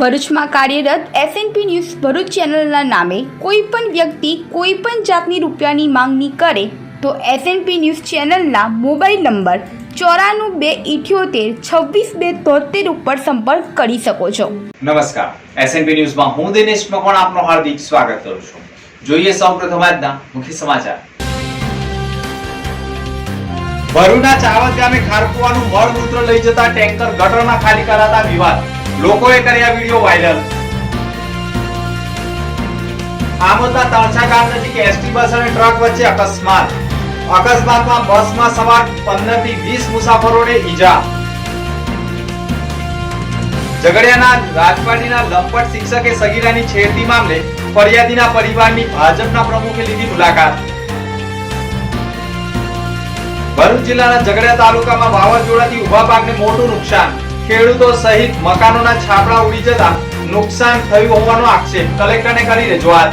ભરૂચમાં કાર્યરત SNP news Bharuch ચેનલના નામે કોઈ પણ વ્યક્તિ કોઈ પણ જાતની રૂપિયાની માંગણી કરે તો એસએનપી ન્યૂઝ ચેનલના મોબાઈલ નંબર ચોરાણું બે ઇઠ્યોતેર છવ્વીસ બે તોતેર ઉપર સંપર્ક કરી શકો છો. નમસ્કાર. એસએનપી ન્યૂઝમાં હું દિનેશ મકવાણ, આપનો હાર્દિક સ્વાગત કરું છું. જોઈએ સૌપ્રથમ આજના મુખ્ય સમાચાર. ભરૂના ચાવત ગામે ખારકુવાનું મળમૂત્ર લઈ જતા ટેન્કર ગટરમાં ખાલી કરાતા વિવાદ. લોકોએ કર્યા વીડિયો વાયરલ આમોદના તણછા ગામ નજીક એસટી બસ અને ટ્રક વચ્ચે અકસ્માત. અકસ્માતમાં બસમાં સવાર 15 થી 20 મુસાફરોને ઈજા. ઝઘડિયાના રાજપાટીના લંપટ શિક્ષકે સગીરાની છેડતી મામલે ફરિયાદીના પરિવારની ભાજપના પ્રમુખે લીધી મુલાકાત. ભરૂચ જિલ્લાના ઝઘડિયા તાલુકામાં વાવાઝોડાથી ઊભા પાકને મોટું નુકસાન. ખેડૂતો સહિત મકાનોના છાપરા ઉડી જતા નુકસાન થયું હોવાનો આક્ષેપ કલેક્ટરને કરી રજૂઆત.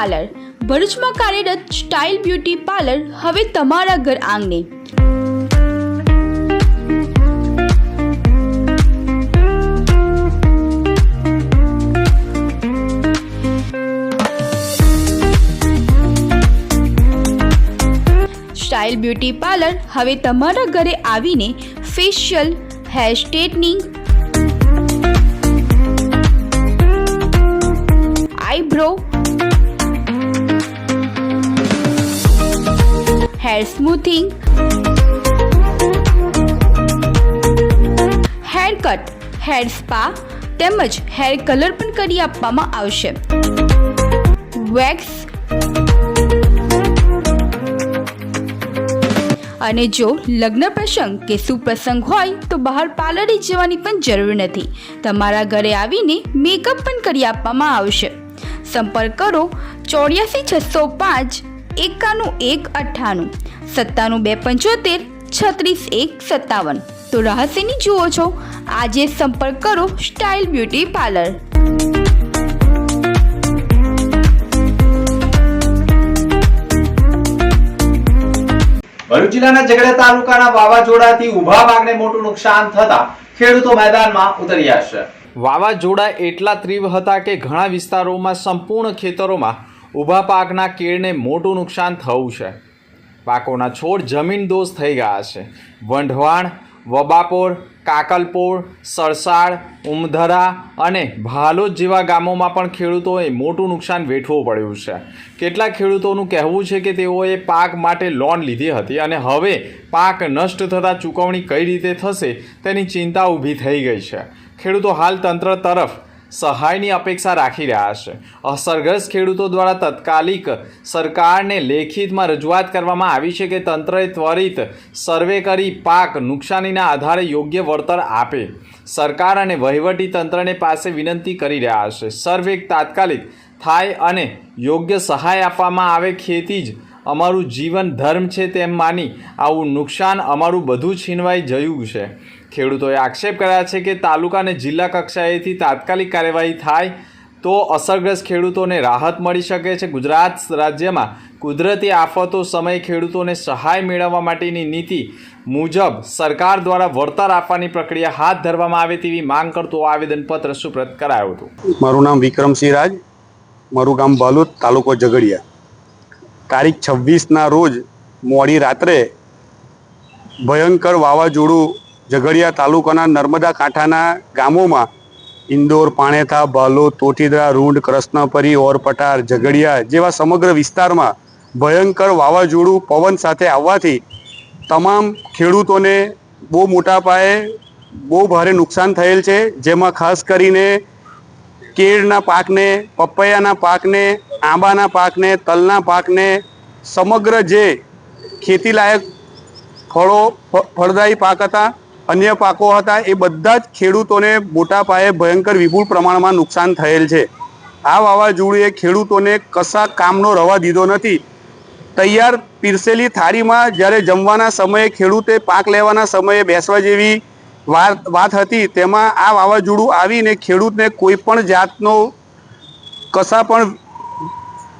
Parlour. ભરૂચમાં કાર્યરત સ્ટાઇલ બ્યુટી પાર્લર હવે તમારા ઘર આંગણે. સ્ટાઇલ બ્યુટી પાર્લર હવે તમારા ઘરે આવીને facial, hair straightening eyebrow hair smoothing hair cut hair spa તેમજ હેર કલર પણ કરી આપવામાં આવશે. વેક્સ અને જો લગ્ન પ્રસંગ કે સુપ્રસંગ હોય તો બહાર પાર્લરે જવાની પણ જરૂર નથી. તમારા ઘરે આવીને મેકઅપ પણ કરી આપવામાં આવશે. સંપર્ક કરો ચોર્યાસી છસો પાંચ એકાણું એક અઠ્ઠાણું સત્તાનું બે પંચોતેર છત્રીસ એક સત્તાવન. તો રહસ્યની જુઓ છો આજે સંપર્ક કરો સ્ટાઇલ બ્યુટી પાર્લર. ભરૂચ જિલ્લાના ઝઘડિયા તાલુકાના વાવાઝોડાથી ઊભા પાકને મોટું નુકસાન થતા ખેડૂતો મેદાનમાં ઉતર્યા છે. વાવાઝોડા એટલા તીવ્ર હતા કે ઘણા વિસ્તારોમાં સંપૂર્ણ ખેતરોમાં ઊભા પાકના કેળને મોટું નુકસાન થયું છે. પાકોના છોડ જમીન દોષ થઈ ગયા છે. વંઢવાણ, વબાપોર, કાકલપોર, સરસાળ, ઉમધરા અને ભાલોદ જેવા ગામોમાં પણ ખેડૂતોએ મોટું નુકસાન વેઠવું પડ્યું છે. કેટલાક ખેડૂતોનું કહેવું છે કે તેઓએ પાક માટે લોન લીધી હતી અને હવે પાક નષ્ટ થતાં ચૂકવણી કઈ રીતે થશે તેની ચિંતા ઊભી થઈ ગઈ છે. ખેડૂતો હાલ તંત્ર તરફ સહાયની અપેક્ષા રાખી રહ્યા છે. અસરગ્રસ્ત ખેડૂતો દ્વારા તત્કાલિક સરકારને લેખિતમાં રજૂઆત કરવામાં આવી છે કે તંત્રએ ત્વરિત સર્વે કરી પાક નુકસાનીના આધારે યોગ્ય વળતર આપે. સરકાર અને વહીવટી તંત્રને પાસે વિનંતી કરી રહ્યા છે. સર્વે તાત્કાલિક થાય અને યોગ્ય સહાય આપવામાં આવે. ખેતી જ અમારું જીવન ધર્મ છે તેમ માની આવું નુકસાન અમારું બધું છીનવાઈ જયું છે. ખેડૂતોએ આક્ષેપ કર્યા છે કે તાલુકા અને જિલ્લા કક્ષાએથી તાત્કાલિક કાર્યવાહી થાય તો અસરગ્રસ્ત ખેડૂતોને રાહત મળી શકે છે. ગુજરાત રાજ્યમાં કુદરતી આફતો સમયે ખેડૂતોને સહાય મેળવવા માટેની નીતિ મુજબ સરકાર દ્વારા વળતર આપવાની પ્રક્રિયા હાથ ધરવામાં આવે તેવી માંગ કરતું આવેદનપત્ર સુપ્રત કરાયું હતું. મારું નામ વિક્રમસિંહ રાજ. મારું ગામ બાલોદ, તાલુકો ઝઘડિયા. તારીખ છવ્વીસના રોજ મોડી રાત્રે ભયંકર વાવાઝોડું ઝઘડિયા તાલુકાના નર્મદા કાંઠાના ગામોમાં ઇન્દોર, પાણેથા ભાલો તોટીદરા, રૂંડ, કૃષ્ણપરી, ઓરપટાર, ઝઘડિયા જેવા સમગ્ર વિસ્તારમાં ભયંકર વાવાઝોડું પવન સાથે આવવાથી તમામ ખેડૂતોને બહુ મોટા પાયે બહુ ભારે નુકસાન થયેલ છે. જેમાં ખાસ કરીને કેળના પાકને, પપૈયાના પાકને, આંબાના પાકને, તલના પાકને સમગ્ર જે ખેતીલાયક ફળો ફળદાયી પાક હતા અન્ય પાકો હતા, એ બધા જ ખેડૂતોને મોટા પાયે ભયંકર વિપુલ પ્રમાણમાં નુકસાન થયેલ છે. આ વાવાઝોડુએ ખેડૂતોને કશા કામનો રવા દીધો નથી. તૈયાર પીરસેલી થાળીમાં જ્યારે જમવાના સમયે ખેડૂતે પાક લેવાના સમયે બેસવા જેવી વાત વાત હતી, તેમાં આ વાવાઝોડું આવીને ખેડૂતને કોઈ પણ જાતનો કશા પણ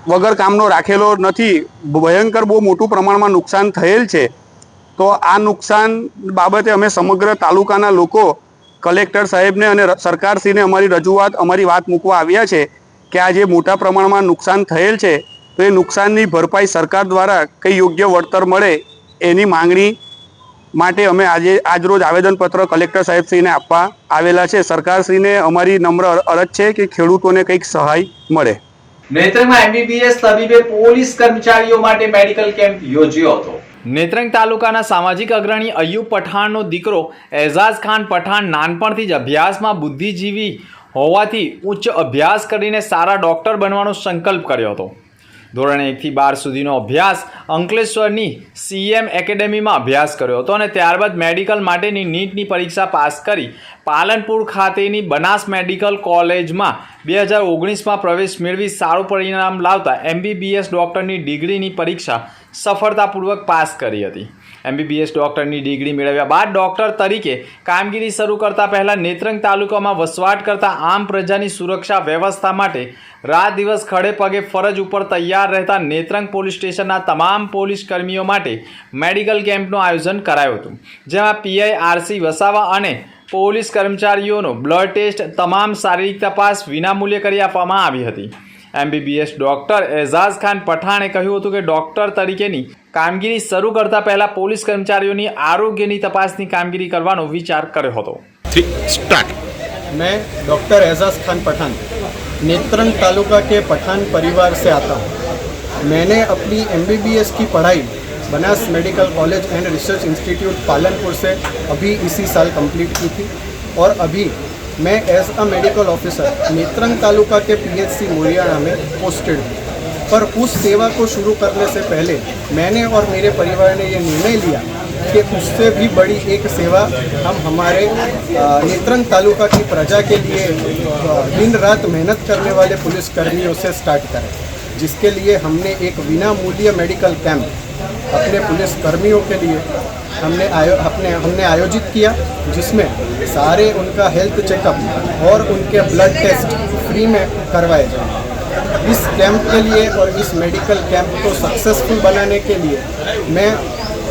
વગર કામનો રાખેલો નથી. ભયંકર બહુ મોટું પ્રમાણમાં નુકસાન થયેલ છે. તો આ નુકસાન બાબતે અમે સમગ્ર તાલુકાના લોકો, કલેક્ટર સાહેબને અને સરકારશ્રીને અમારી રજૂઆત, અમારી વાત મૂકવા આવ્યા છે કે આ જે મોટા પ્રમાણમાં નુકસાન થયેલ છે, તો એ નુકસાનની ભરપાઈ સરકાર દ્વારા કંઈ યોગ્ય વળતર મળે એની માંગણી માટે અમે આજે, આજરોજ આવેદનપત્ર કલેક્ટર સાહેબશ્રીને આપવા આવેલા છે. સરકારશ્રીને અમારી નમ્ર અર- અરજ છે કે ખેડૂતોને કંઈક સહાય મળે. નેત્રમાં એમબીબીએસ તબીબે પોલીસ કર્મચારીઓ માટે મેડિકલ કેમ્પ યોજ્યો હતો. નેત્રંગ તાલુકાના સામાજિક અગ્રણી અયુબ પઠાણનો દીકરો એઝાઝ ખાન પઠાણ નાનપણથી જ અભ્યાસમાં બુદ્ધિજીવી હોવાથી ઉચ્ચ અભ્યાસ કરીને સારા ડૉક્ટર બનવાનો સંકલ્પ કર્યો હતો. ધોરણ એકથી બાર સુધીનો અભ્યાસ અંકલેશ્વરની સીએમ એકેડેમીમાં અભ્યાસ કર્યો હતો અને ત્યારબાદ મેડિકલ માટેની નીટની પરીક્ષા પાસ કરી પાલનપુર ખાતેની બનાસ મેડિકલ કોલેજમાં બે હજાર ઓગણીસમાં પ્રવેશ મેળવી સારું પરિણામ લાવતા એમબીબીએસ ડૉક્ટરની ડિગ્રીની પરીક્ષા સફળતાપૂર્વક પાસ કરી હતી. એમબીબીએસ ડૉક્ટરની ડિગ્રી મેળવ્યા બાદ ડૉક્ટર તરીકે કામગીરી શરૂ કરતા પહેલાં નેત્રંગ તાલુકામાં વસવાટ કરતા આમ પ્રજાની સુરક્ષા વ્યવસ્થા માટે રાત દિવસ ખડે પગે ફરજ ઉપર તૈયાર રહેતા નેત્રંગ પોલીસ સ્ટેશનના તમામ પોલીસ કર્મીઓ માટે મેડિકલ કેમ્પનું આયોજન કરાયું હતું, જેમાં પીઆઈ આરસી વસાવા અને પોલીસ કર્મચારીઓનો બ્લડ ટેસ્ટ, તમામ શારીરિક તપાસ વિનામૂલ્યે કરી આપવામાં આવી હતી. એમબીબીએસ ડોક્ટર એઝાઝ ખાન પઠાણે કહ્યું હતું કે ડોક્ટર તરીકેની કામગીરી શરૂ કરતા પહેલા પોલીસ કર્મચારીઓની આરોગ્યની તપાસની કામગીરી કરવાનો વિચાર કર્યો હતો थ्री स्टार्ट मैं डॉक्टर एजाज खान पठान नेत्रंग तालुका के पठान परिवार से आता हूँ मैंने अपनी एमबीबीएस की पढ़ाई Banas medical college and research institute Palanpur से अभी इसी साल कंप्लीट की थी और अभी मैं as a medical officer Netrang taluka के पीएचसी मुरियाना में पोस्टेड हूँ। पर उस सेवा को शुरू करने से पहले मैंने और मेरे परिवार ने ये निर्णय लिया कि उससे भी बड़ी एक सेवा हम हमारे नेत्रंग तालुका की प्रजा के लिए दिन रात मेहनत करने वाले पुलिसकर्मियों से स्टार्ट करें, जिसके लिए हमने एक बिना मूल्य मेडिकल कैंप अपने पुलिस कर्मियों के लिए हमने आयो, अपने, हमने आयोजित किया, जिसमें सारे उनका हेल्थ चेकअप और उनके ब्लड टेस्ट फ्री में करवाए जाए। इस कैंप के लिए और इस मेडिकल कैंप को सक्सेसफुल बनाने के लिए मैं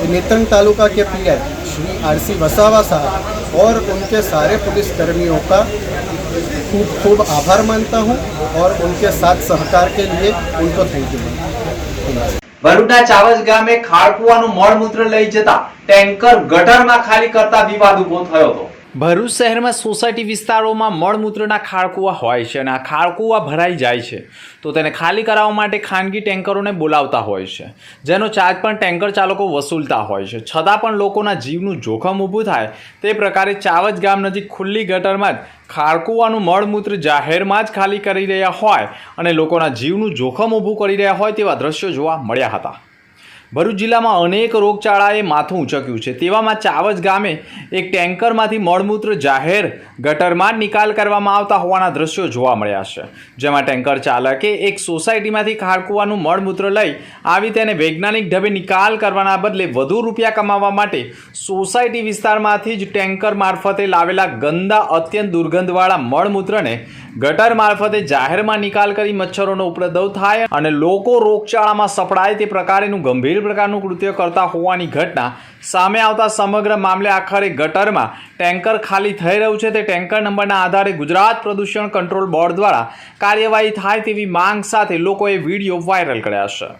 नेत्रंग तालुका के PI Shri R C Vasava साहब और उनके सारे पुलिस कर्मियों का खूब खूब आभार मानता हूँ और उनके साथ सहकार के लिए उनको थैंक यू ભરૂચના ચાવજ ગામે ખાળકુવાનું મળમૂત્ર લઈ જતા ટેન્કર ગટરમાં ખાલી કરતા વિવાદ ઊભો થયો હતો. ભરૂચ શહેરમાં સોસાયટી વિસ્તારોમાં મળમૂત્રના ખાળકુવા હોય છે અને આ ખાળકુવા ભરાઈ જાય છે. તો તેને ખાલી કરાવવા માટે ખાનગી ટેન્કરોને બોલાવતા હોય છે. જેનો ચાર્જ પણ ટેન્કર ચાલકો વસૂલતા હોય છે. છતાં પણ લોકોના જીવનું જોખમ ઊભું થાય તે પ્રકારે ચાવજ ગામ નજીક ખુલ્લી ગટરમાં જ ખાળકુવાનું મળમૂત્ર જાહેરમાં જ ખાલી કરી રહ્યા હોય અને લોકોના જીવનું જોખમ ઊભું કરી રહ્યા હોય તેવા દ્રશ્યો જોવા મળ્યા હતા. ભરૂચ જિલ્લામાં અનેક રોગચાળાએ માથું ઉંચક્યું છે. તેવામાં ચાવજ ગામે એક ટેન્કરમાંથી મળમૂત્ર જાહેર ગટરમાં નિકાલ કરવામાં આવતા હોવાના દ્રશ્યો જોવા મળ્યા છે. જેમાં ટેન્કર ચાલકે એક સોસાયટીમાંથી ખાળકુવાનું મળમૂત્ર લઈ આવી તેને વૈજ્ઞાનિક ઢબે નિકાલ કરવાના બદલે વધુ રૂપિયા કમાવા માટે સોસાયટી વિસ્તારમાંથી જ ટેન્કર મારફતે લાવેલા ગંદા અત્યંત દુર્ગંધવાળા મળમૂત્રને ગટર મારફતે જાહેરમાં નિકાલ કરી મચ્છરોનો ઉપદ્રવ થાય અને લોકો રોગચાળામાં સપડાય તે પ્રકારેનું ગંભીર પ્રકારનું કૃત્ય કરતા હોવાની ઘટના સામે આવતા સમગ્ર મામલે આખરે ગટરમાં ટેન્કર ખાલી થઈ રહ્યું છે. તે ટેન્કર નંબરના આધારે ગુજરાત પ્રદૂષણ કંટ્રોલ બોર્ડ દ્વારા કાર્યવાહી થાય તેવી માંગ સાથે લોકોએ વીડિયો વાયરલ કર્યા છે.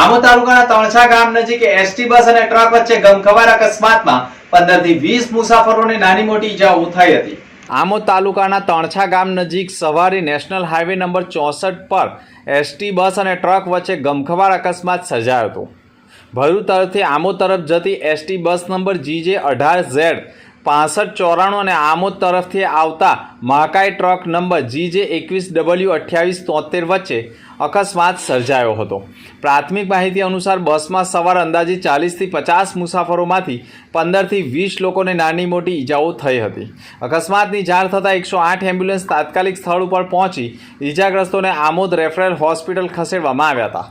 આમો તાલુકાના તણછા ગામ નજીક એસટી બસ અને ટ્રક વચ્ચે ગમખવાર અકસ્માતમાં પંદરથી વીસ મુસાફરોને નાની મોટી ઇજાઓ થઈ હતી. આમો તાલુકાના તણછા ગામ નજીક સવારે નેશનલ હાઈવે નંબર ચોસઠ પર એસટી બસ અને ટ્રક વચ્ચે ગમખવાર અકસ્માત સર્જાયો હતો. ભરૂચ તરફથી આમો તરફ જતી એસટી બસ નંબર જીજે અઢાર ઝેડ પાસઠ ચોરાણું અને આમોદ તરફથી આવતા મહાકાય ટ્રક નંબર જી જે એકવીસ ડબલ્યુ અઠ્યાવીસ તોતેર વચ્ચે અકસ્માત સર્જાયો હતો. પ્રાથમિક માહિતી અનુસાર બસમાં સવાર અંદાજે ચાલીસથી પચાસ મુસાફરોમાંથી પંદરથી વીસ લોકોને નાની મોટી ઈજાઓ થઈ હતી. અકસ્માતની જાણ થતાં એકસો આઠ એમ્બ્યુલન્સ તાત્કાલિક સ્થળ ઉપર પહોંચી ઈજાગ્રસ્તોને આમોદ રેફરલ હોસ્પિટલ ખસેડવામાં આવ્યા હતા.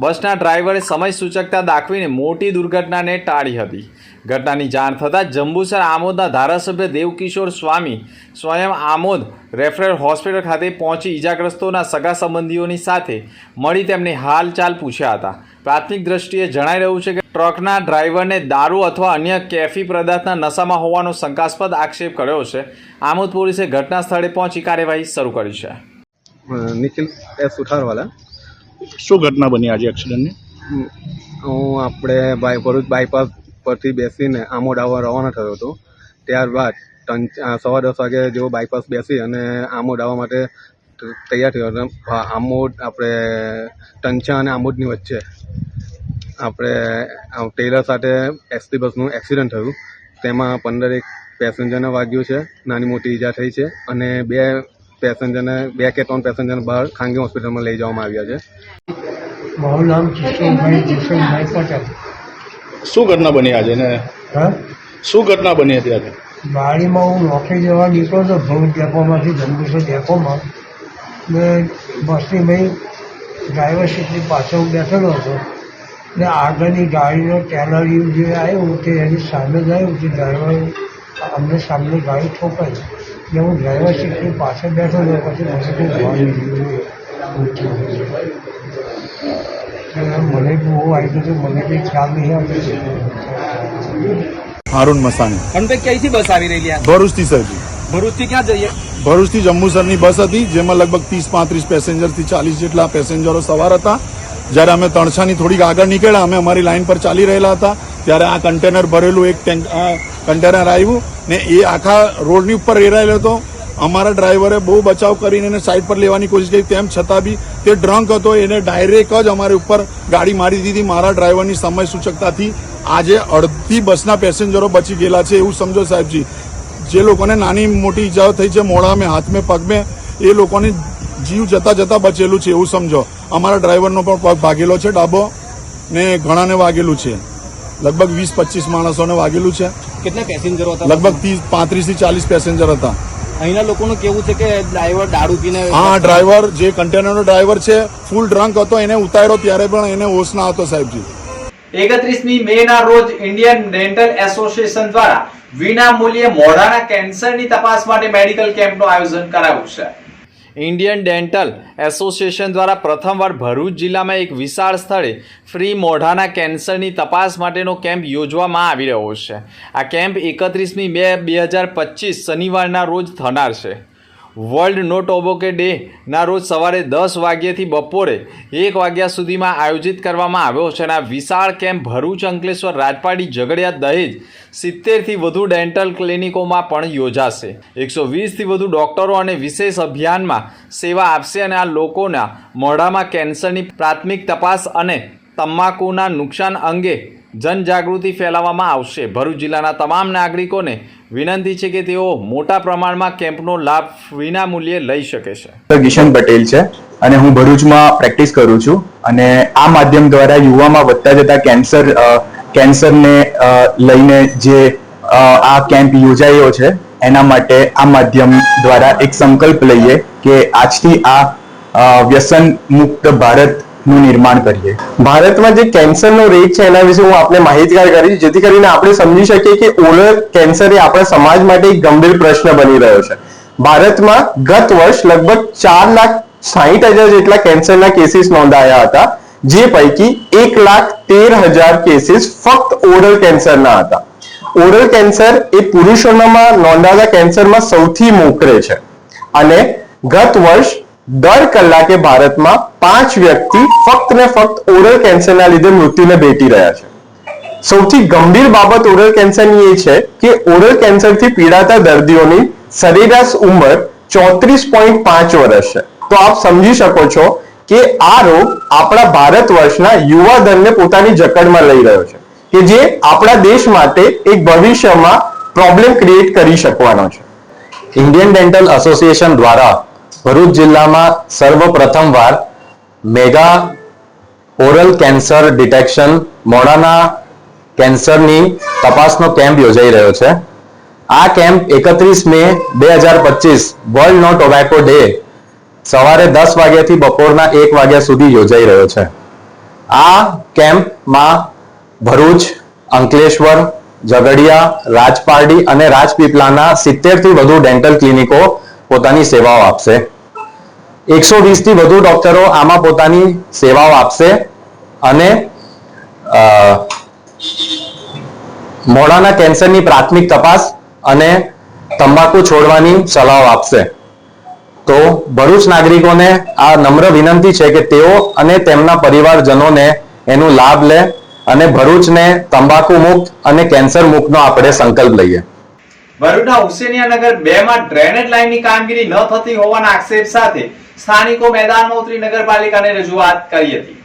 બસના ડ્રાઈવરે સમય સૂચકતા દાખવીને મોટી દુર્ઘટનાને ટાળી હતી. ઘટનાની જાણ થતાં જંબુસર આમોદના ધારાસભ્ય દેવકિશોર સ્વામી સ્વયં આમોદ રેફરલ હોસ્પિટલ ખાતે પહોંચી ઈજાગ્રસ્તોના સગા સંબંધીઓની સાથે મળી તેમની હાલચાલ પૂછ્યા હતા. પ્રાથમિક દ્રષ્ટિએ જણાઈ રહ્યું છે કે ટ્રકના ડ્રાઈવરને દારૂ અથવા અન્ય કેફી પદાર્થના નશામાં હોવાનો શંકાસ્પદ આક્ષેપ કર્યો છે. આમોદ પોલીસે ઘટના સ્થળે પહોંચી કાર્યવાહી શરૂ કરી છે. નિખિલ એસ ઉઠારવાલા શું ઘટના બની આજે એક્સિડન્ટની હું આપણે બાય ભરૂચ બાયપાસ પરથી બેસીને આમોદ આવવા રવાના થયો હતો. ત્યારબાદ સવા દસ વાગે જેવો બાયપાસ બેસી અને આમોદ માટે તૈયાર થયો. હતો આમોદ આપણે ટંચા અને આમોદની વચ્ચે આપણે ટેલર સાથે એસટી બસનું એક્સિડન્ટ થયું. તેમાં પંદર એક પેસેન્જરને વાગ્યું છે. નાની મોટી ઈજા થઈ છે અને બે પેસેન્જરને, બે કે ત્રણ પેસેન્જરને બહાર ખાનગી હોસ્પિટલમાં લઈ જવામાં આવ્યા છે. મારું નામ કિશોરભાઈ કિશોરભાઈ પટેલ. શું ઘટના બની આજે ને? હા? શું ઘટના બની હતી આજે? ગાડીમાં હું નોકરી જવા નીકળ્યો હતો ભરૂચ ડેપોમાંથી ધંધુસર ડેપોમાં. ને બસની મેં ડ્રાઈવર સીટની પાછળ હું બેઠેલો હતો. ને આગળની ગાડીનો ટેલરિયું જે આવ્યું તે એની સામે જ આવ્યું તે ડ્રાઈવર અમને સામે ગાડી ઠોકાઈ ને હું ડ્રાઈવર સીટની પાછળ બેઠો હતો પછી મને કોઈ મને બહુ આવી છે મને કંઈ ખ્યાલ નહીં આવ્યો હારૂન મસાણી અને ક્યાંથી બસ આવી રહેલી ભરૂચથી સરજી ભરૂચથી ક્યાં જઈએ? ભરૂચથી જંબુસરની બસ હતી જેમાં લગભગ ત્રીસ પાંત્રીસ પેસેન્જરથી ચાલીસ જેટલા પેસેન્જરો સવાર હતા. જ્યારે અમે તણછાની થોડીક આગળ નીકળ્યા અમે અમારી લાઇન પર ચાલી રહેલા હતા. ત્યારે આ કન્ટેનર ભરેલું એક ટેન્ક કન્ટેનર આવ્યું ને એ આખા રોડની ઉપર રેરાયેલો હતો. અમારા ડ્રાઈવરે બહુ બચાવ કરીને એને સાઈડ પર લેવાની કોશિશ કરી. તેમ છતાં બી તે ડ્રંક હતો એને ડાયરેક્ટ જ અમારી ઉપર ગાડી મારી દીધી. મારા ડ્રાઈવરની સમય સૂચકતાથી આજે અડધી બસના પેસેન્જરો બચી ગયેલા છે એવું સમજો સાહેબજી. જે લોકોને નાની મોટી ઈજાઓ થઈ છે મોઢામાં હાથમાં પગમાં એ લોકોને જીવ જતા જતા બચેલું છે એવું સમજો. અમારા ડ્રાઈવરનો પણ પગ ભાગેલો છે ડાબો ને ઘણાને વાગેલું છે. લગભગ વીસ પચીસ માણસોને વાગેલું છે. કેટલા પેસેન્જરો હતા? લગભગ ત્રીસ પાંત્રીસથી ચાલીસ પેસેન્જર હતા. અહીંના લોકોનું કેવું છે કે ડ્રાઈવર દારૂ પીને હા ડ્રાઈવર જે કન્ટેનરનો ડ્રાઈવર છે ફૂલ ડ્રંક હતો એને ઉતાર્યો ત્યારે પણ એને હોશ ના હતો સાહેબજી. એકત્રીસમી મે ના રોજ ઇન્ડિયન ડેન્ટલ એસોસિએશન દ્વારા વિના મૂલ્યે મોઢાના કેન્સરની તપાસ માટે મેડિકલ કેમ્પનું આયોજન કરાયું છે. ઇન્ડિયન ડેન્ટલ એસોસિએશન દ્વારા પ્રથમવાર ભરૂચ જિલ્લામાં એક વિશાળ સ્થળે ફ્રી મોઢાના કેન્સરની તપાસ માટેનો કેમ્પ યોજવામાં આવી રહ્યો છે. આ કેમ્પ એકત્રીસમી બે બે હજાર પચીસ શનિવારના રોજ થનાર છે. વર્લ્ડ નો ટોબોકે ડે ના રોજ સવારે દસ વાગ્યાથી બપોરે એક વાગ્યા સુધીમાં આયોજિત કરવામાં આવ્યો છે અને આ વિશાળ કેમ્પ ભરૂચ, અંકલેશ્વર, રાજપાડી, ઝઘડિયા, દહેજ, સિત્તેરથી વધુ ડેન્ટલ ક્લિનિકોમાં પણ યોજાશે. એકસો વીસથી વધુ ડૉક્ટરો અને વિશેષ અભિયાનમાં સેવા આપશે અને આ લોકોના મોઢામાં કેન્સરની પ્રાથમિક તપાસ અને તમાકુના નુકસાન અંગે જનજાગૃતિ ફેલાવવામાં આવશે. ભરૂચ જિલ્લાના તમામ નાગરિકોને વિનંતી છે કે તેઓ મોટા પ્રમાણમાં કેમ્પનો લાભ વિના મૂલ્યે લઈ શકે છે. કિશન પટેલ છે અને હું ભરૂચમાં પ્રેક્ટિસ કરું છું અને આ માધ્યમ દ્વારા યુવામાં વધતા જતા કેન્સર કેન્સરને લઈને જે આ કેમ્પ યોજાયો છે, એના માટે આ માધ્યમ દ્વારા એક સંકલ્પ લઈએ કે આજથી આ વ્યસન મુક્ત ભારતનું નિર્માણ કરીએ. ભારતમાં જે કેન્સરનો રેટ છે એના વિશે હું આપને માહિતગાર કરીશ, જેથી કરીને આપણે સમજી શકીએ કે ઓરલ કેન્સર એ આપણા સમાજ માટે એક ગંભીર પ્રશ્ન બની રહ્યો છે. ભારતમાં ગત વર્ષ લગભગ ચાર લાખ સાહીઠ હજાર જેટલા કેન્સરના કેસીસ નોંધાયા હતા, જે પૈકી એક લાખ તેર હજાર કેસીસ ફક્ત ઓરલ કેન્સરના હતા. ઓરલ કેન્સર એ પુરુષોમાં નોંધાતા કેન્સરમાં સૌથી મોખરે છે. અને ગત વર્ષ દર કલાકે ભારતમાં પાંચ વ્યક્તિ ફક્ત ને ફક્ત ઓરલ કેન્સરના લીધે મૃત્યુને ભેટી રહ્યા છે. સૌથી ગંભીર બાબત ઓરલ કેન્સરની એ છે કે ઓરલ કેન્સરથી પીડાતા દર્દીઓની સરેરાશ ઉંમર ચોત્રીસ પોઈન્ટ પાંચ વર્ષ છે. તો આપ સમજી શકો છો કે આ રોગ આપણા ભારત વર્ષના યુવા ધનને પોતાની જકડમાં લઈ રહ્યો છે કે જે આપણા દેશ માટે એક ભવિષ્યમાં પ્રોબ્લેમ ક્રિએટ કરી શકવાનો છે. ઇન્ડિયન ડેન્ટલ એસોસિએશન દ્વારા ભરૂચ જિલ્લામાં સર્વપ્રથમવાર મેગા ઓરલ કેન્સર ડિટેક્શન મોડાના કેન્સરની તપાસનો કેમ્પ યોજાઈ રહ્યો છે. આ કેમ્પ એકત્રીસ મે બે હજાર પચીસ વર્લ્ડ નો ટોબેકો ડે સવારે દસ વાગ્યાથી બપોરના એક વાગ્યા સુધી યોજાઈ રહ્યો છે. આ કેમ્પમાં ભરૂચ, અંકલેશ્વર, ઝઘડિયા, રાજપારડી અને રાજપીપળાના સિત્તેરથી વધુ ડેન્ટલ ક્લિનિકો પોતાની સેવાઓ આપશે. એકસો વીસથી વધુ ડોક્ટરો આમાં પોતાની સેવાઓ આપશે અને મોડાના કેન્સરની પ્રાથમિક તપાસ અને તંબાકુ છોડવાની સલાહ આપશે. તો ભરૂચ નાગરિકોને આ નમ્ર વિનંતી છે કે તેઓ અને તેમના પરિવારજનોને એનું લાભ લે અને ભરૂચને તંબાકુ મુક્ત અને કેન્સર મુક્તનો આપણે સંકલ્પ લઈએ. ભરૂચના હુસેનિયાનગર બે માં ડ્રેનેજ લાઇનની કામગીરી ન થતી હોવાના આક્ષેપ સાથે સ્થાનિકો મેદાનમાં ઉતરી નગરપાલિકાને રજૂઆત કરી હતી.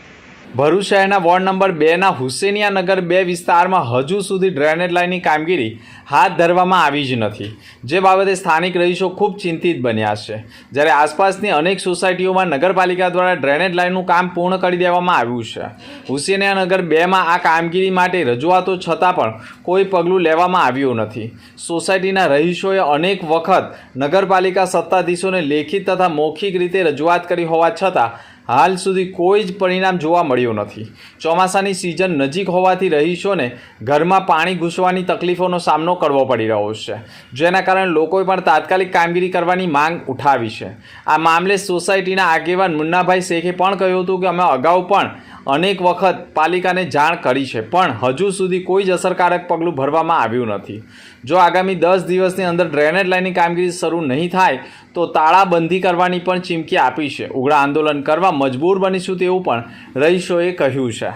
ભરૂચ શહેરના વોર્ડ નંબર બેના હુસેનિયા નગર બે વિસ્તારમાં હજુ સુધી ડ્રેનેજ લાઇનની કામગીરી હાથ ધરવામાં આવી જ નથી. જે બાબતે સ્થાનિક રહીશો ખૂબ ચિંતિત બન્યા છે. જ્યારે આસપાસની અનેક સોસાયટીઓમાં નગરપાલિકા દ્વારા ડ્રેનેજ લાઇનનું કામ પૂર્ણ કરી દેવામાં આવ્યું છે. હુસેનિયા નગર બેમાં આ કામગીરી માટે રજૂઆતો છતાં પણ કોઈ પગલું લેવામાં આવ્યું નથી. સોસાયટીના રહીશોએ અનેક વખત નગરપાલિકા સત્તાધીશોને લેખિત તથા મૌખિક રીતે રજૂઆત કરી હોવા છતાં હાલ સુધી કોઈ જ પરિણામ જોવા મળ્યું નથી. ચોમાસાની સિઝન નજીક હોવાથી રહીશોને ઘરમાં પાણી ઘૂસવાની તકલીફોનો સામનો કરવો પડી રહ્યો છે, જેના કારણે લોકોએ પણ તાત્કાલિક કામગીરી કરવાની માંગ ઉઠાવી છે. આ મામલે સોસાયટીના આગેવાન મુન્નાભાઈ શેખે પણ કહ્યું હતું કે અમે અગાઉ પણ અનેક વખત પાલિકાને જાણ કરી છે, પણ હજુ સુધી કોઈ જ અસરકારક પગલું ભરવામાં આવ્યું નથી. જો આગામી દસ દિવસની અંદર ડ્રેનેજ લાઇનની કામગીરી શરૂ નહીં થાય, તો તાળાબંધી કરવાની પણ ચીમકી આપી છે. ઉગ્ર આંદોલન કરવા મજબૂર બનીશું તેવું પણ રહીશોએ કહ્યું છે.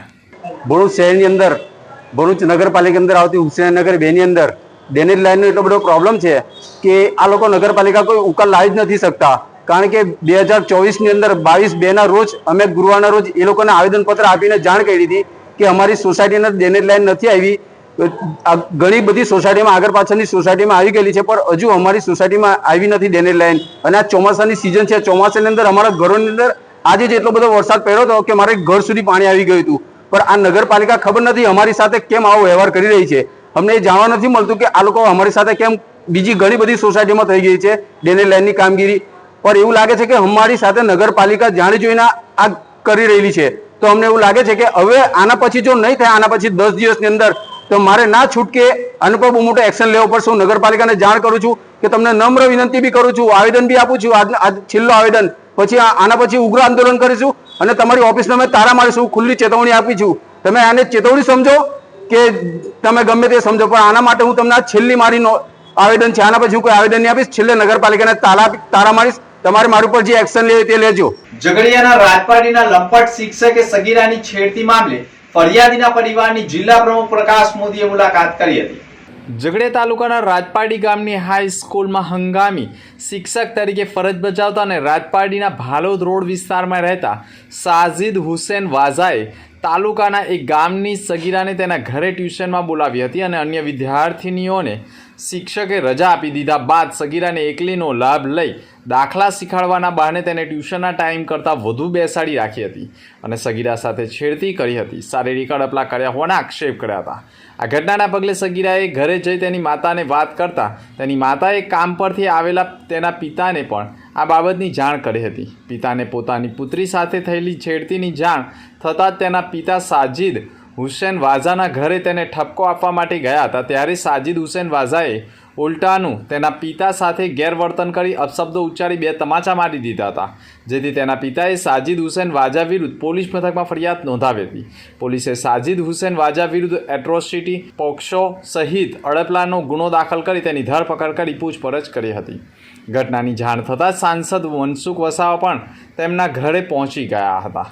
ભરૂચ શહેરની અંદર, ભરૂચ નગરપાલિકા અંદર આવતી હુસેનનગર બેની અંદર ડ્રેનેજ લાઇનનો એટલો બધો પ્રોબ્લેમ છે કે આ લોકો નગરપાલિકા કોઈ ઉકેલ લાવી જ નથી શકતા. કારણ કે બે હજાર ચોવીસની અંદર બાવીસ બેના રોજ અમે ગુરુવારના રોજ એ લોકોને આવેદનપત્ર આપીને જાણ કરી હતી કે અમારી સોસાયટીના ડ્રેનેજ લાઇન નથી આવી. ઘણી બધી સોસાયટીમાં આગળ પાછળની સોસાયટીમાં આવી ગયેલી છે, પણ હજુ અમારી સોસાયટીમાં આવી નથી ડ્રેનેજ લાઇન. અને આ ચોમાસાની સિઝન છે ચોમાસાની અંદર અમારા ઘરોની અંદર આજે જ એટલો બધો વરસાદ પડ્યો હતો કે મારે ઘર સુધી પાણી આવી ગયું હતું. પણ આ નગરપાલિકા ખબર નથી અમારી સાથે કેમ આવો વ્યવહાર કરી રહી છે. અમને એ જાણવા નથી મળતું કે આ લોકો અમારી સાથે કેમ બીજી ઘણી બધી સોસાયટીમાં થઈ ગઈ છે ડ્રેનેજ લાઇનની કામગીરી. પણ એવું લાગે છે કે અમારી સાથે નગરપાલિકા જાણી જોઈને આ કરી રહેલી છે. તો અમને એવું લાગે છે કે હવે આના પછી જો નહીં થાય, આના પછી દસ દિવસની અંદર તો મારે ના છૂટકે આના પર બહુ મોટો એક્શન લેવો પડશે. હું નગરપાલિકાને જાણ કરું છું કે તમને નમ્ર વિનંતી બી કરું છું, આવેદન બી આપું છું. આજ છેલ્લો આવેદન. પછી આના પછી ઉગ્ર આંદોલન કરીશું અને તમારી ઓફિસને અમે તારા મારીશું ખુલ્લી ચેતવણી આપી છું. તમે આને ચેતવણી સમજો કે તમે ગમે તે સમજો, પણ આના માટે હું તમને છેલ્લી મારી આવેદન છે. આના પછી હું કોઈ આવેદન નહીં આપીશ. છેલ્લે નગરપાલિકાને તાલા તારા મારીશ તમારે મારી ઉપર જે એક્શન લેવી તે લેજો. ઝઘડિયાના રાજપાટીના લંપટ શિક્ષકે સગીરાની છેડતી મામલે ફરિયાદીના પરિવારની જિલ્લા પ્રમુખ પ્રકાશ મોદીએ મુલાકાત કરી હતી. ઝઘડિયા તાલુકાના રાજપાડી ગામની હાઈ સ્કૂલમાં હંગામી શિક્ષક તરીકે ફરજ બજાવતા અને રાજપાડીના ભાલોદ રોડ વિસ્તારમાં રહેતા સાજિદ હુસેન વાઝાએ તાલુકાના એક ગામની સગીરાને તેના ઘરે ટ્યુશનમાં બોલાવી હતી અને અન્ય વિદ્યાર્થિનીઓને શિક્ષકે રજા આપી દીધા બાદ સગીરાને એકલીનો લાભ લઈ દાખલા શીખવાડવાના બહાને તેને ટ્યુશનના ટાઈમ કરતાં વધુ બેસાડી રાખી હતી અને સગીરા સાથે છેડતી કરી હતી. શારીરિક અડપલા કર્યા હોવાના આક્ષેપ કર્યા હતા. આ ઘટનાના પગલે સગીરાએ ઘરે જઈ તેની માતાને વાત કરતા તેની માતાએ કામ પરથી આવેલા તેના પિતાને પણ આ બાબતની જાણ કરી હતી. પિતાને પોતાની પુત્રી સાથે થયેલી છેડતીની જાણ થતાં તેના પિતા સાજિદ હુસેન વાઝાના ઘરે તેને ઠપકો આપવા માટે ગયા હતા, ત્યારે સાજિદ હુસેન વાઝાએ ઉલટાનું તેના પિતા સાથે ગેરવર્તન કરી અપશબ્દો ઉચ્ચારી બે તમાચા મારી દીધા હતા, જેથી તેના પિતાએ સાજિદ હુસેન વાજા વિરુદ્ધ પોલીસ મથકમાં ફરિયાદ નોંધાવી હતી. પોલીસે સાજિદ હુસેન વાજા વિરુદ્ધ એટ્રોસિટી, પોક્સો સહિત અડપલાનો ગુનો દાખલ કરી તેની ધરપકડ કરી પૂછપરછ કરી હતી. ઘટનાની જાણ થતાં સાંસદ મનસુખ વસાવા પણ તેમના ઘરે પહોંચી ગયા હતા.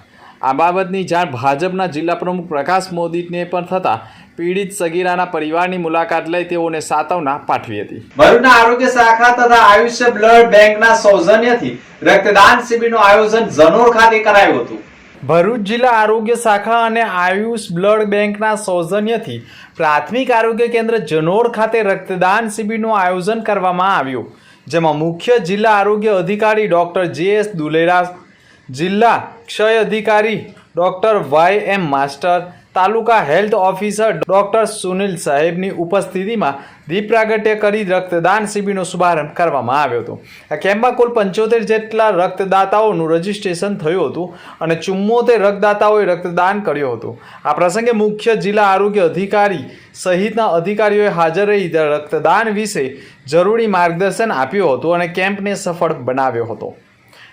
આ બાબતની જાણ ભાજપના જિલ્લા પ્રમુખ પ્રકાશ મોદીને પણ થતા પીડિત સગીરાના પરિવારની મુલાકાત લઈ તેઓને સાતવના પાઠવી હતી. ભરૂચના આરોગ્ય શાખા તથા આયુષ્ય બ્લડ બેંકના સૌજન્યથી રક્તદાન શિબિરનું આયોજન જનોર ખાતે કરાયું હતું. ભરૂચ જિલ્લા આરોગ્ય શાખા અને આયુષ બ્લડ બેંકના સૌજન્યથી પ્રાથમિક આરોગ્ય કેન્દ્ર જનોર ખાતે રક્તદાન શિબિરનું આયોજન કરવામાં આવ્યું જેમાં મુખ્ય જિલ્લા આરોગ્ય અધિકારી ડોક્ટર જે એસ દુલેરા જિલ્લા ક્ષય અધિકારી doctor Y M Master, taluka health officer doctor Sunil સાહેબની ઉપસ્થિતિમાં દીપ પ્રાગટ્ય કરી રક્તદાન શિબિરનો શુભારંભ કરવામાં આવ્યો હતો. આ કેમ્પમાં કુલ પંચોતેર જેટલા રક્તદાતાઓનું રજીસ્ટ્રેશન થયું હતું અને ચુમ્મોતેર રક્તદાતાઓએ રક્તદાન કર્યું હતું. આ પ્રસંગે મુખ્ય જિલ્લા આરોગ્ય અધિકારી સહિતના અધિકારીઓએ હાજર રહી રક્તદાન વિશે જરૂરી માર્ગદર્શન આપ્યું હતું અને કેમ્પને સફળ બનાવ્યો હતો.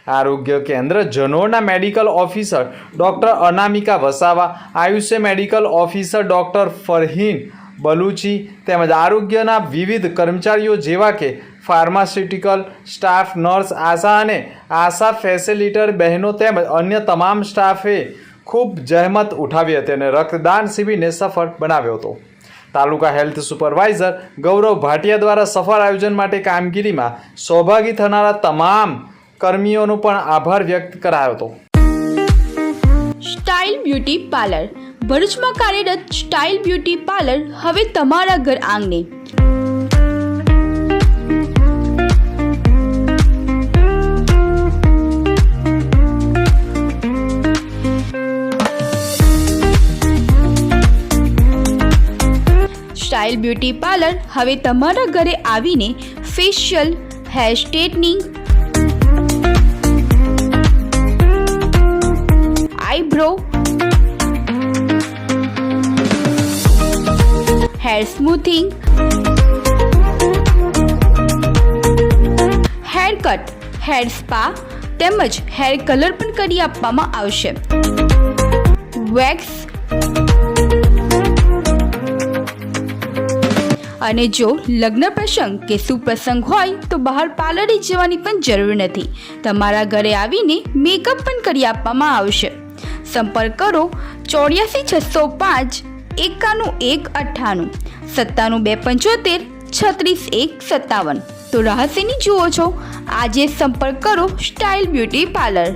આરોગ્ય કેન્દ્ર, જનોરના medical officer doctor Anamika Vasava, આયુષ્ય medical officer doctor Farheen Baluchi તેમજ આરોગ્યના વિવિધ કર્મચારીઓ જેવા કે ફાર્માસ્યુટિકલ સ્ટાફ, નર્સ આશા અને આશા ફેસિલિટર બહેનો તેમજ અન્ય તમામ સ્ટાફે ખૂબ જહેમત ઉઠાવી હતી અને રક્તદાન શિબિરને સફળ બનાવ્યો હતો. તાલુકા હેલ્થ સુપરવાઇઝર ગૌરવ ભાટિયા દ્વારા સફળ આયોજન માટે કામગીરીમાં સૌભાગી થનારા તમામ કર્મીઓનો પણ આભાર વ્યક્ત કરાયો હતો. સ્ટાઇલ બ્યુટી પાર્લર ભરૂચમાં કાર્યરત સ્ટાઇલ બ્યુટી પાર્લર હવે તમારા ઘર આંગણે. સ્ટાઇલ બ્યુટી પાર્લર હવે તમારા ઘરે આવીને facial hair straightening eyebrow hair smoothing hair cut hair spa તેમજ હેર કલર પણ કરી આપવામાં આવશે. વેક્સ અને જો લગ્ન પ્રસંગ કે સુપ્રસંગ હોય, તો બહાર પાર્લરે જવાની પણ જરૂર નથી. તમારા ઘરે આવીને મેકઅપ પણ કરી આપવામાં આવશે. સંપર્ક કરો ચોર્યાસી છસો પાંચ એકાણું એક અઠ્ઠાણું, સત્તાણું બે પંચોતેર, છત્રીસ એક સત્તાવન. તો રહસ્યની જુઓ છો, આજે સંપર્ક કરો સ્ટાઇલ બ્યુટી પાર્લર.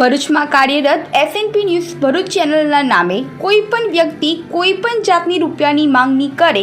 ભરૂચમાં કાર્યરત એસએનપી ન્યૂઝ ભરૂચ ચેનલના નામે કોઈ પણ વ્યક્તિ કોઈ પણ જાતની રૂપિયાની માંગણી કરે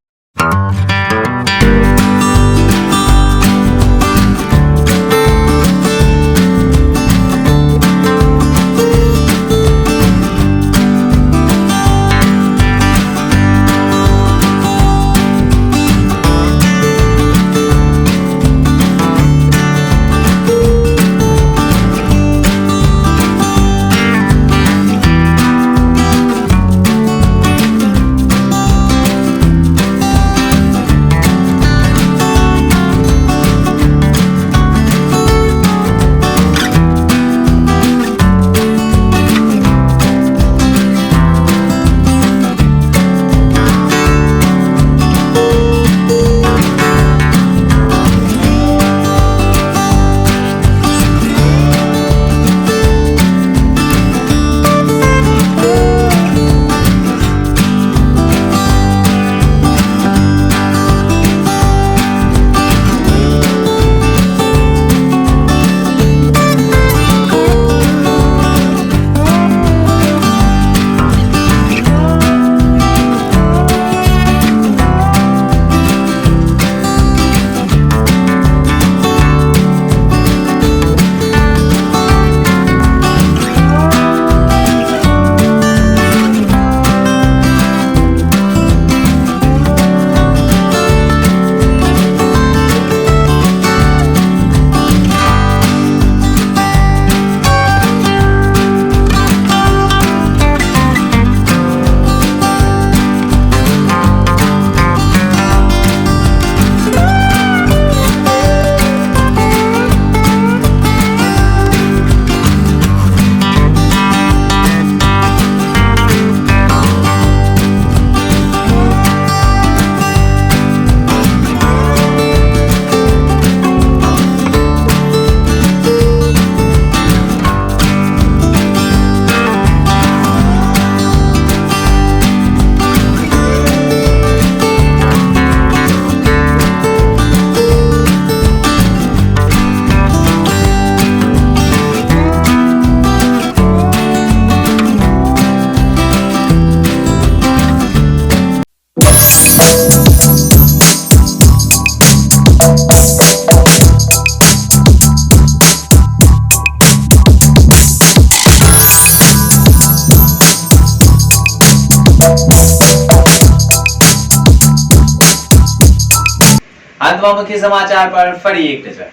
મુખ્ય સમાચાર પર ફરી એક નજર.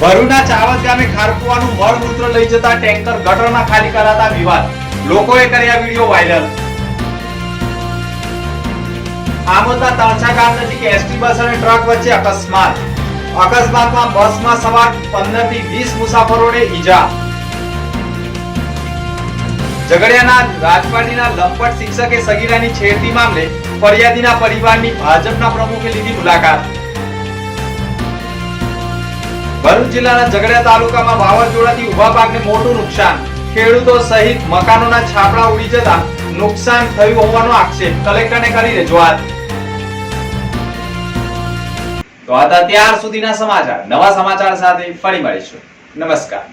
ભરૂના ચાવલ ગામે ખારકુવાનું મળમૂત્ર લઈ જતા ટેન્કર ગટરમાં ખાલી કરાતા વિવાદ. લોકોએ કર્યા વીડિયો વાયરલ. આમોદના તણછા ગામ નજીક એસટી બસ અને ટ્રક વચ્ચે અકસ્માત. અકસ્માતમાં બસમાં સવાર 15 થી 20 મુસાફરોને ઈજા. ઝઘડિયાના રાજપાટીના લંપટ શિક્ષકે સગીરાની છેડતી મામલે ફરિયાદીના પરિવારની ભાજપના પ્રમુખે લીધી મુલાકાત. ભરૂચ જિલ્લાના ઝઘડિયા તાલુકામાં વાવાઝોડાથી ઊભા પાકને મોટું નુકસાન. ખેડૂતો સહિત મકાનોના છાપરા ઉડી જતા નુકસાન થયું હોવાનો આક્ષેપ કલેક્ટરને કરી રજૂઆત. તો હતા ત્યાર સુધીના સમાચાર. નવા સમાચાર સાથે ફરી મળીશું. નમસ્કાર.